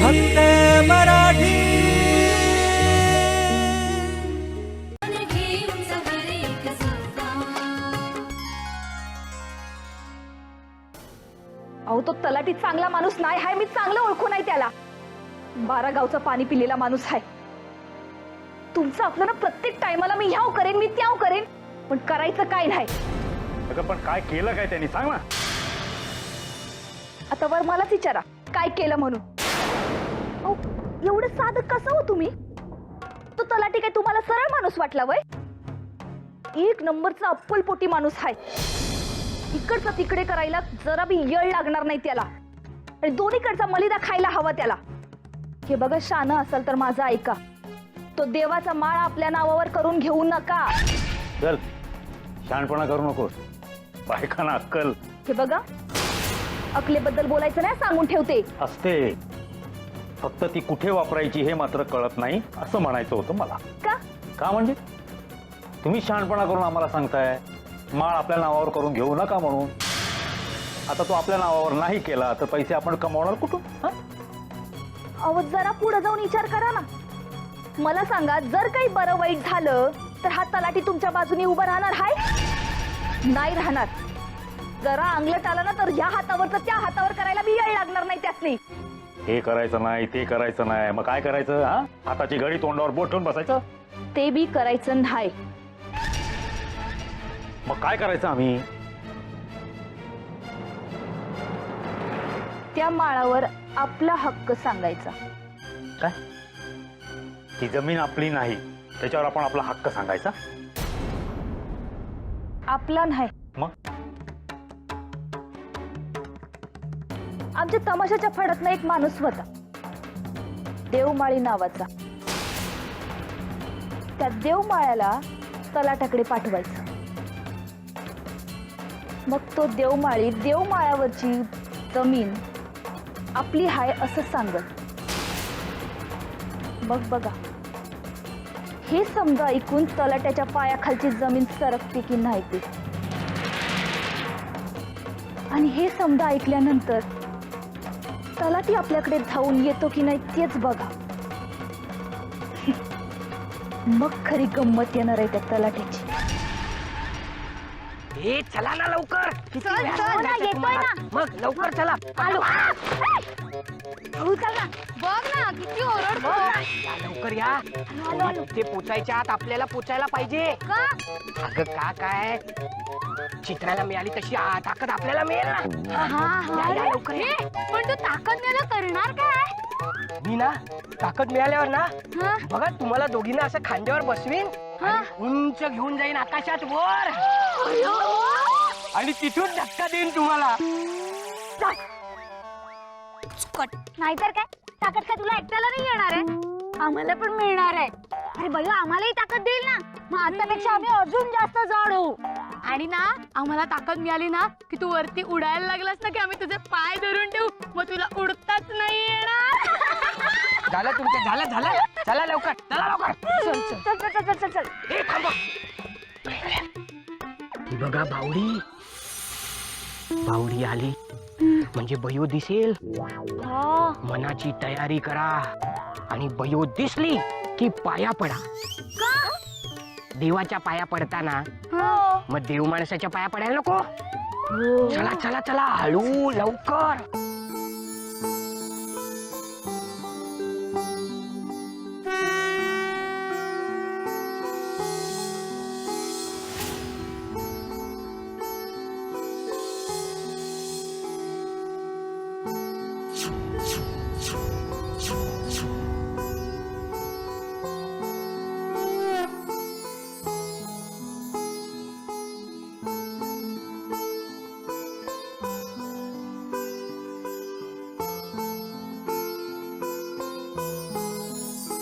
फक्त मराठी. अहो तो तलाठी चांगला माणूस नाही हाय मी चांगलं ओळखून आहे त्याला. बारा गावचं पाणी पिलेला माणूस आहे तुमचं आपलं ना प्रत्येक टायमाला मी ह्याव करेन मी त्याव करेन पण करायचं काय नाही. अगं पण काय केलं काय त्यांनी? सांग ना. आता वर मलाच विचारा काय केलं म्हणून? अहो, एवढं साधं कसं हो तुम्ही? तो तलाठी काय तुम्हाला सरळ माणूस वाटला वय? एक नंबरचा अप्पलपोटी माणूस आहे इकडचं तिकडे करायला जरा बी यळ लागणार नाही त्याला. आणि दोन्हीकडचा मलिदा खायला हवा त्याला. हे बघा शान असेल तर माझं ऐका. तो देवाचा माळ आपल्या नावावर करून घेऊ नका. चल शहाणपणा करू नकोस. बायकांना अक्कल. हे बघा अकलेबद्दल बोलायचं नाही सांगून ठेवते. असते. फक्त ती कुठे वापरायची हे मात्र कळत नाही असं म्हणायचं होतं मला. का? का म्हणजे? तुम्ही शहाणपणा करून आम्हाला सांगताय माळ आपल्या नावावर करून घेऊ नका म्हणून. आता तो आपल्या नावावर नाही केला तर पैसे आपण कमावणार कुठून? हं? अहो जरा पुढे जाऊन विचार करा ना. मला सांगा जर काही बरं वाईट झालं तर हा तलाठी तुमच्या बाजूने उभा राहणार हाय? नाही राहणार. जरा अंगलट आला ना तर ह्या हातावरचं त्या हातावर करायला बी येळ लागणार नाही त्यातली हे करायचं नाही ते करायचं नाही. मग काय करायचं हा? हाताची घडी तोंडावर बोट ठेवून बसायचं? ते बी करायचं नाही. मग काय करायचं आम्ही? त्या माळावर आपला हक्क सांगायचा. काय? ती जमीन आपली नाही त्याच्यावर आपण आपला हक्क सांगायचा? आपला नाही. मग? आमच्या तमाशाच्या फडातनं एक माणूस होता. देवमाळी नावाचा. त्या देवमाळ्याला तलाटाकडे पाठवायचं. मग तो देवमाळी देवमाळ्यावरची जमीन आपली हाय असं सांगत. मग बघा हे समजा ऐकून तलाट्याच्या पायाखालची जमीन सरकते की नाही ते. आणि हे समजा ऐकल्यानंतर तलाठी आपल्याकडे धावून येतो की नाही तेच बघा. मग खरी गंमत येणार आहे त्या तलाठ्याची. ए चला ना लवकर. किती चल, वेळ चल ना, लागायचा येतोय तुम्हाला? ना. मग लवकर चला. आलो. ना बघ ना किती लवकर या. ते पोचायच्या आत आपल्याला पोचायला पाहिजे. अगं का काय? चित्राला मिळाली तशी आ- ताकद आपल्याला मिळेल ना. या, या, लवकर या. पण तू ताकद करणार काय? मी ना ताकद मिळाल्यावर ना बघा तुम्हाला दोघींना असं खांद्यावर बसवीन आणि उंच घेऊन जाईन आकाशात वर. आणि तिथून धक्का देईन तुम्हाला. नाहीतर काय? ताकद काय तुला एकट्याला नाही येणार आहे? आम्हाला पण मिळणार आहे. अरे भैया आम्हालाही ताकद देईल ना? मग आतापेक्षा आम्ही अजून जास्त जड होऊ. आणि ना आम्हाला ताकद मिळाली ना की तू वरती उडायला लागलास ना की आम्ही तुझे पाय धरून ठेवू मग तुला उडताच नाही येणार. झालं तुमचं झालं झालं. चला लवकर चला लवकर. चल चल. चल चल चल चल ए थांबा. बघा बावडी बावडी आली. म्हणजे बयो दिसेल. हा मनाची तयारी करा. आणि बयो दिसली की पाया पडा. देवाच्या पाया पडताना मग देव माणसाच्या पाया पडायला नको. चला चला चला हळू लवकर.